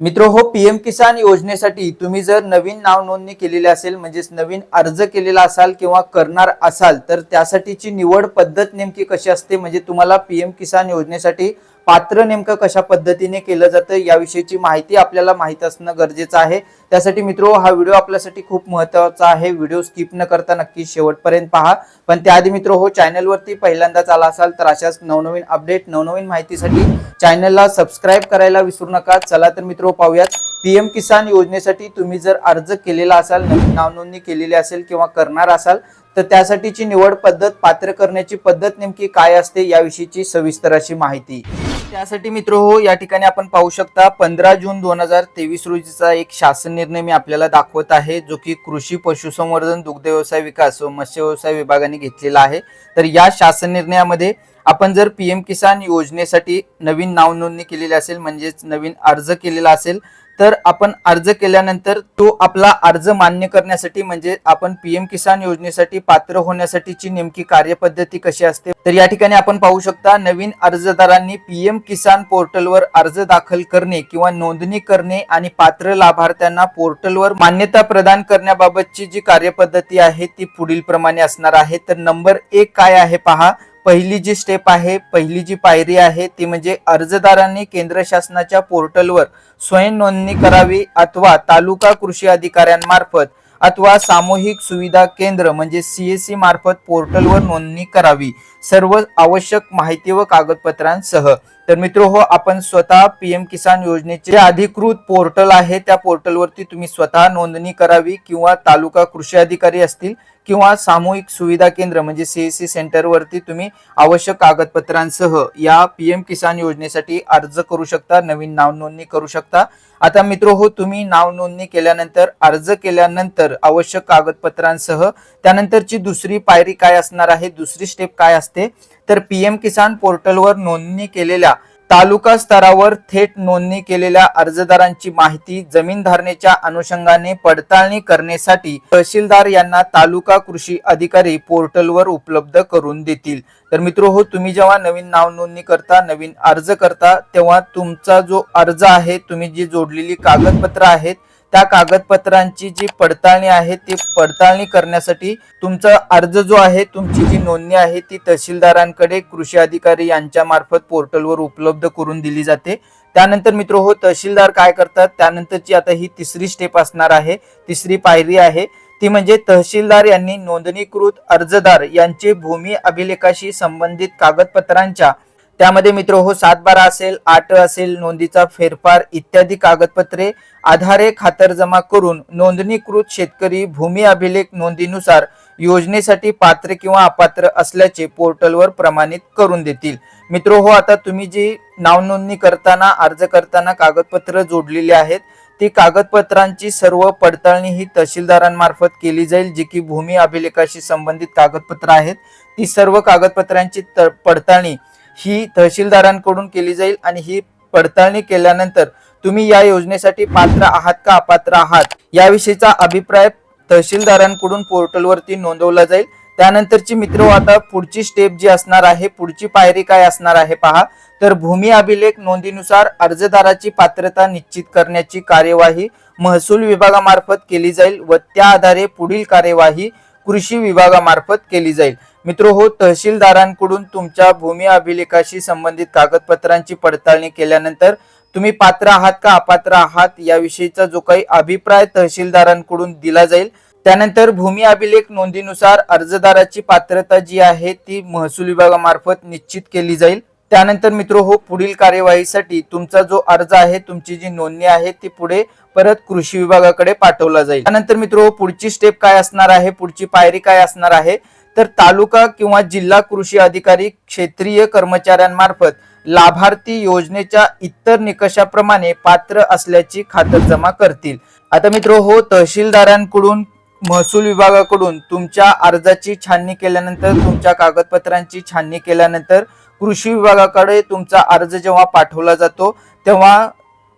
मित्र हो पीएम किसान योजनेसाठी तुम्ही जर नवीन नाव नोंदणी केलेली असेल म्हणजेच नवीन अर्ज केलेला असाल किंवा करणार असाल तर त्यासाठीची निवड पद्धत नेमकी कशी असते? म्हणजे तुम्हाला पीएम किसान योजनेसाठी पात्र नेमकं कशा पद्धतीने केलं जातं याविषयीची माहिती आपल्याला माहीत असणं गरजेचं आहे. त्यासाठी मित्रो हा व्हिडिओ आपल्यासाठी खूप महत्त्वाचा आहे. व्हिडिओ स्किप न करता नक्की शेवटपर्यंत पहा. पण त्याआधी मित्र हो चॅनलवरती पहिल्यांदाच आला असाल तर अशाच नवनवीन अपडेट नवनवीन माहितीसाठी चॅनलला सबस्क्राईब करायला विसरू नका. चला तर मित्र पाहूयात. पीएम किसान योजनेसाठी तुम्ही जर अर्ज केलेला असाल नवीन नावनोंदणी केलेली असेल किंवा करणार असाल तर त्यासाठीची निवड पद्धत पात्र करण्याची पद्धत नेमकी काय असते याविषयीची सविस्तर अशी माहिती. त्यासाठी मित्र हो या ठिकाणी आपण पाहू शकता पंधरा जून दोन हजार तेवीस रोजीचा एक शासन निर्णय मी आपल्याला दाखवत आहे जो की कृषी पशुसंवर्धन दुग्ध व्यवसाय विकास व मत्स्य व्यवसाय विभागाने घेतलेला आहे. तर या शासन निर्णयामध्ये आपण जर पीएम किसान योजनेसाठी नवीन नाव नोंदणी केलेली असेल म्हणजेच नवीन अर्ज केलेला असेल तर आपण अर्ज केल्यानंतर तो आपला अर्ज मान्य करण्यासाठी म्हणजे आपण पीएम किसान योजनेसाठी पात्र होण्यासाठीची नेमकी कार्यपद्धती कशी असते तर या ठिकाणी आपण पाहू शकता नवीन अर्जदारांनी पीएम किसान पोर्टलवर अर्ज दाखल करणे किंवा नोंदणी करणे आणि पात्र लाभार्थ्यांना पोर्टलवर मान्यता प्रदान करण्याबाबतची जी कार्यपद्धती आहे ती पुढील प्रमाणे असणार आहे. तर नंबर एक काय आहे पहा. पहिली जी स्टेप आहे पहिली जी पायरी आहे ती म्हणजे अर्जदारांनी केंद्र शासनाच्या पोर्टलवर स्वयं नोंदणी करावी अथवा तालुका कृषी अधिकाऱ्यांमार्फत अथवा सामूहिक सुविधा केंद्र म्हणजे सीएससी मार्फत पोर्टलवर नोंदणी करावी. सर्व आवश्यक माहिती व कागदपत्रांसह. तर मित्र हो आपण स्वतः पीएम किसान योजनेचे अधिकृत पोर्टल आहे त्या पोर्टलवरती तुम्ही स्वतः नोंदणी करावी किंवा तालुका कृषी अधिकारी असतील किंवा सामूहिक सुविधा केंद्र म्हणजे सीएससी सेंटरवरती तुम्ही आवश्यक कागदपत्रांसह या पीएम किसान योजनेसाठी अर्ज करू शकता नवीन नाव नोंदणी करू शकता. आता मित्र हो तुम्ही नाव नोंदणी केल्यानंतर अर्ज केल्यानंतर आवश्यक कागदपत्रांसह त्यानंतरची दुसरी पायरी काय असणार आहे दुसरी स्टेप काय असते तर पीएम किसान पोर्टलवर नोंदणी केलेल्या तालुका स्तरावर थेट नोंदणी केलेल्या अर्जदारांची माहिती जमीन धारणेच्या अनुषंगाने पडताळणी करण्यासाठी तहसीलदार यांना तालुका कृषी अधिकारी पोर्टलवर उपलब्ध करून देतील. तर मित्र हो तुम्ही जेव्हा नवीन नाव नोंदणी करता नवीन अर्ज करता तेव्हा तुमचा जो अर्ज आहे तुम्ही जी जोडलेली कागदपत्र आहेत त्या कागदपत्रांची जी पडताळणी आहे ती पडताळणी करण्यासाठी तुमचा अर्ज जो आहे तुमची जी नोंदणी आहे ती तहसीलदारांकडे कृषी अधिकारी यांच्या मार्फत पोर्टलवर उपलब्ध करून दिली जाते. त्यानंतर मित्र हो तहसीलदार काय करतात त्यानंतरची आता ही तिसरी स्टेप असणार आहे तिसरी पायरी आहे. ती म्हणजे तहसीलदार यांनी नोंदणीकृत अर्जदार यांचे भूमी अभिलेखाशी संबंधित कागदपत्रांच्या त्यामध्ये मित्र हो सात बारा असेल आठ असेल नोंदीचा फेरफार इत्यादी कागदपत्रे आधारे खातर जमा करून नोंदणीकृत शेतकरी भूमी अभिलेख नोंदीनुसार योजनेसाठी पात्र किंवा अपात्र असल्याचे पोर्टलवर प्रमाणित करून देतील. मित्र हो आता तुम्ही जी नाव नोंदणी करताना अर्ज करताना कागदपत्र जोडलेली आहेत ती कागदपत्रांची सर्व पडताळणी ही तहसीलदारांमार्फत केली जाईल जी की भूमी अभिलेखाशी संबंधित कागदपत्र आहेत. ती सर्व कागदपत्रांची पडताळणी ही तहसीलदारांकडून केली जाईल आणि ही पडताळणी केल्यानंतर तुम्ही या योजनेसाठी पात्र आहात का अपात्र आहात याविषयीचा अभिप्राय तहसीलदारांकडून पोर्टलवरती नोंदवला जाईल. त्यानंतरची मित्र हो, आता पुढची स्टेप जी असणार आहे पुढची पायरी काय असणार आहे पहा. तर भूमी अभिलेख नोंदीनुसार अर्जदाराची पात्रता निश्चित करण्याची कार्यवाही महसूल विभागामार्फत केली जाईल व त्या आधारे पुढील कार्यवाही कृषी विभागामार्फत केली जाईल. मित्र हो तहसीलदारांकडून तुमच्या भूमी अभिलेखाशी संबंधित कागदपत्रांची पडताळणी केल्यानंतर तुम्ही पात्र आहात का अपात्र आहात याविषयीचा जो काही अभिप्राय तहसीलदारांकडून दिला जाईल. त्यानंतर भूमी अभिलेख नोंदीनुसार अर्जदाराची पात्रता जी आहे ती महसूल विभागामार्फत निश्चित केली जाईल. त्यानंतर मित्र हो पुढील कार्यवाहीसाठी तुमचा जो अर्ज आहे तुमची जी नोंदणी आहे ती पुढे परत कृषी विभागाकडे पाठवला जाईल. त्यानंतर मित्र हो पुढची स्टेप काय असणार आहे पुढची पायरी काय असणार आहे? तर तालुका किंवा जिल्हा कृषी अधिकारी क्षेत्रीय कर्मचाऱ्यांमार्फत लाभार्थी योजनेच्या इतर निकषाप्रमाणे पात्र असल्याची खातरजमा करतील. आता मित्र हो तहसीलदारांकडून महसूल विभागाकडून तुमच्या अर्जाची छाननी केल्यानंतर तुमच्या कागदपत्रांची छाननी केल्यानंतर कृषी विभागाकडे तुमचा अर्ज जेव्हा पाठवला जातो तेव्हा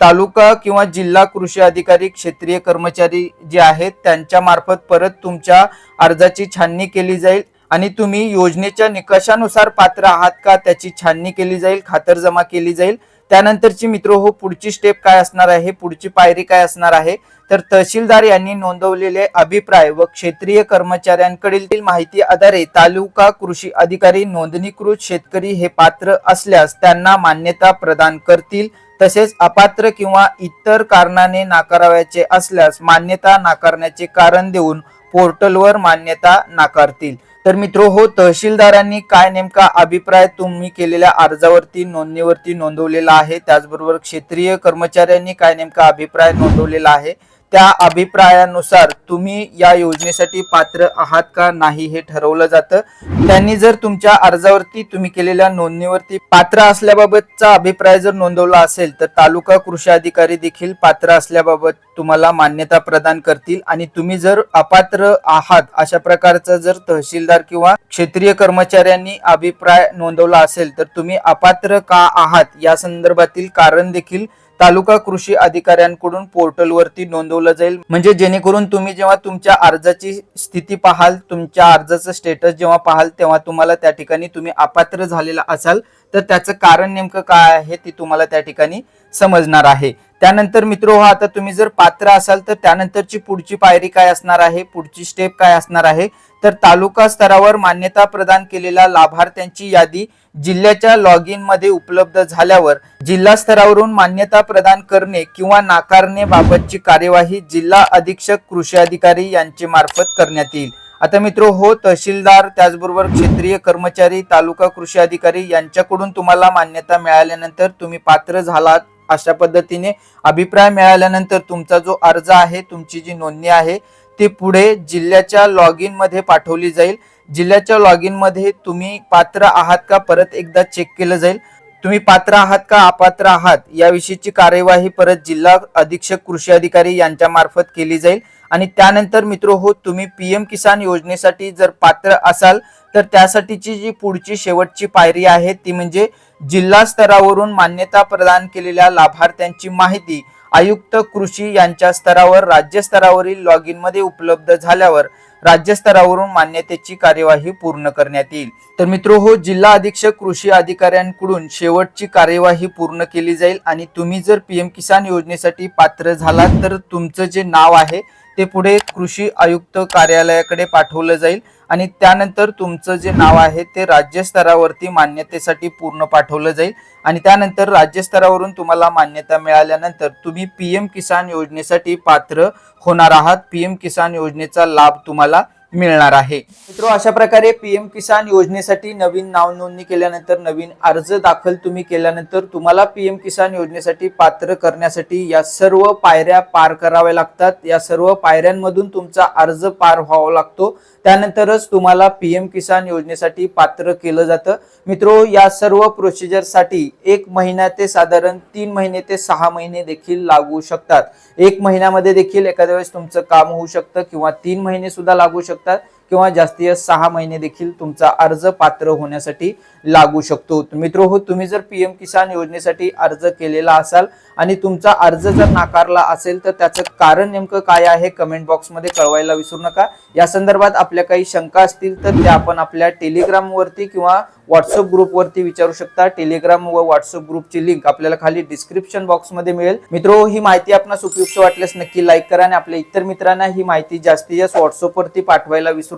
तालुका किंवा जिल्हा कृषी अधिकारी क्षेत्रीय कर्मचारी जे आहेत त्यांच्या मार्फत परत तुमच्या अर्जाची छाननी केली जाईल आणि तुम्ही योजनेच्या निकषानुसार पात्र आहात का त्याची छाननी केली जाईल खातरजमा केली जाईल. त्यानंतरची मित्र हो पुढची स्टेप काय असणार आहे? पुढची पायरी काय असणार आहे? तर तहसीलदार यांनी नोंदवलेले अभिप्राय व क्षेत्रीय कर्मचाऱ्यांकडील माहिती आधारे तालुका कृषी अधिकारी नोंदणीकृत शेतकरी हे पात्र असल्यास त्यांना मान्यता प्रदान करतील. तसेच अपात्र किंवा इतर कारणाने नाकारावयाचे असल्यास मान्यता नाकारण्याचे कारण देऊन पोर्टलवर मान्यता नाकारतील. तर मित्र हो तहसीलदारांनी काय नेमका अभिप्राय तुम्ही केलेल्या अर्जावरती नोंदणीवरती नोंदवलेला आहे? त्याचबरोबर क्षेत्रीय कर्मचाऱ्यांनी काय नेमका अभिप्राय नोंदवलेला आहे? त्या अभिप्रायानुसार तुम्ही या योजनेसाठी पात्र आहात का नाही हे ठरवलं जातं. त्यांनी जर तुमच्या अर्जावरती तुम्ही केलेल्या नोंदणीवरती पात्र असल्याबाबतचा अभिप्राय जर नोंदवला असेल तर तालुका कृषी अधिकारी देखील पात्र असल्याबाबत तुम्हाला मान्यता प्रदान करतील. आणि तुम्ही जर अपात्र आहात अशा प्रकारचा जर तहसीलदार किंवा क्षेत्रीय कर्मचाऱ्यांनी अभिप्राय नोंदवला असेल तर तुम्ही अपात्र का आहात या संदर्भातील कारण देखील तालुका कृषी अधिकाऱ्यांकडून पोर्टलवरती नोंदवलं जाईल. म्हणजे जेणेकरून तुम्ही जेव्हा तुमच्या अर्जाची स्थिती पाहाल तुमच्या अर्जाचं स्टेटस जेव्हा पाहाल तेव्हा तुम्हाला त्या ठिकाणी तुम्ही अपात्र झालेला असाल. तर त्याचं कारण नेमकं काय आहे ते तुम्हाला त्या ठिकाणी समजणार आहे. त्यानंतर मित्र हो आता तुम्ही जर पात्र असाल तर त्यानंतरची पुढची पायरी काय असणार आहे? पुढची स्टेप काय असणार आहे? तर तालुका स्तरावर मान्यता प्रदान केलेल्या लाभार्थ्यांची यादी जिल्ह्याच्या लॉग इनमध्ये उपलब्ध झाल्यावर जिल्हा स्तरावरून मान्यता प्रदान करणे किंवा नाकारणे बाबतची कार्यवाही जिल्हा अधीक्षक कृषी अधिकारी यांचे मार्फत करण्यात येईल. आता मित्र हो तहसीलदार त्याचबरोबर क्षेत्रीय कर्मचारी तालुका कृषी अधिकारी यांच्याकडून तुम्हाला मान्यता मिळाल्यानंतर तुम्ही पात्र झालात. अशा पद्धतीने अभिप्राय मिळाल्यानंतर तुमचा जो अर्ज आहे तुमची जी नोंदणी आहे ती पुढे जिल्ह्याच्या लॉगमध्ये पाठवली जाईल. जिल्ह्याच्या लॉगमध्ये तुम्ही पात्र आहात का परत एकदा चेक केलं जाईल. तुम्ही पात्र आहात का अपात्र आहात याविषयीची कार्यवाही परत जिल्हा अधीक्षक कृषी अधिकारी यांच्या मार्फत केली जाईल. आणि त्यानंतर मित्र हो तुम्ही पीएम किसान योजनेसाठी जर पात्र असाल तर त्यासाठीची जी पुढची शेवटची पायरी आहे ती म्हणजे जिल्हा स्तरावरून मान्यता प्रदान केलेल्या लाभार्थ्यांची माहिती आयुक्त कृषी यांच्या स्तरावर राज्य स्तरावरील लॉग इनमध्ये उपलब्ध झाल्यावर राज्य स्तरावरून मान्यतेची कार्यवाही पूर्ण करण्यात येईल. तर मित्र हो जिल्हा अधीक्षक कृषी अधिकाऱ्यांकडून शेवटची कार्यवाही पूर्ण केली जाईल आणि तुम्ही जर पीएम किसान योजनेसाठी पात्र झालात तर तुमचं जे नाव आहे ते पुढे कृषी आयुक्त कार्यालयाकडे पाठवलं जाईल. आणि त्यानंतर तुमचं जे नाव आहे ते राज्यस्तरावरती मान्यतेसाठी पूर्ण पाठवलं जाईल. आणि त्यानंतर राज्यस्तरावरून तुम्हाला मान्यता मिळाल्यानंतर तुम्ही पीएम किसान योजनेसाठी पात्र होणार आहात. पीएम किसान योजनेचा लाभ तुम्हाला मिळणार आहे. मित्र अशा प्रकारे पीएम किसान योजनेसाठी नवीन नाव नोंदणी केल्यानंतर नवीन अर्ज दाखल तुम्ही केल्यानंतर तुम्हाला पीएम किसान योजनेसाठी पात्र करण्यासाठी या सर्व पायऱ्या पार कराव्या लागतात. या सर्व पायऱ्यांमधून तुमचा अर्ज पार व्हावा लागतो. त्यानंतरच तुम्हाला पीएम किसान योजनेसाठी पात्र केलं जातं. मित्रो या सर्व प्रोसिजरसाठी एक महिना ते साधारण तीन महिने ते सहा महिने देखील लागू शकतात. एक महिन्यामध्ये देखील एखाद्या वेळेस तुमचं काम होऊ शकतं किंवा तीन महिने सुद्धा लागू शकतात किंवा जास्तीत जास्त सहा महिने देखील तुमचा अर्ज पात्र होण्यासाठी लागू शकतो. मित्र हो तुम्ही जर पीएम किसान योजनेसाठी अर्ज केलेला असाल आणि तुमचा अर्ज जर नाकारला असेल तर त्याचं कारण नेमकं काय आहे कमेंट बॉक्समध्ये कळवायला विसरू नका. या संदर्भात आपल्या काही शंका असतील तर त्या आपण आपल्या टेलिग्रामवरती किंवा व्हॉट्सअप ग्रुपवरती विचारू शकता. टेलिग्राम व व्हॉट्सअप ग्रुपची लिंक आपल्याला खाली डिस्क्रिप्शन बॉक्समध्ये मिळेल. मित्रो ही माहिती आपणास उपयुक्त वाटल्यास नक्की लाईक करा आणि आपल्या इतर मित्रांना ही माहिती जास्तीत जास्त व्हॉट्सअपवरती पाठवायला विसरू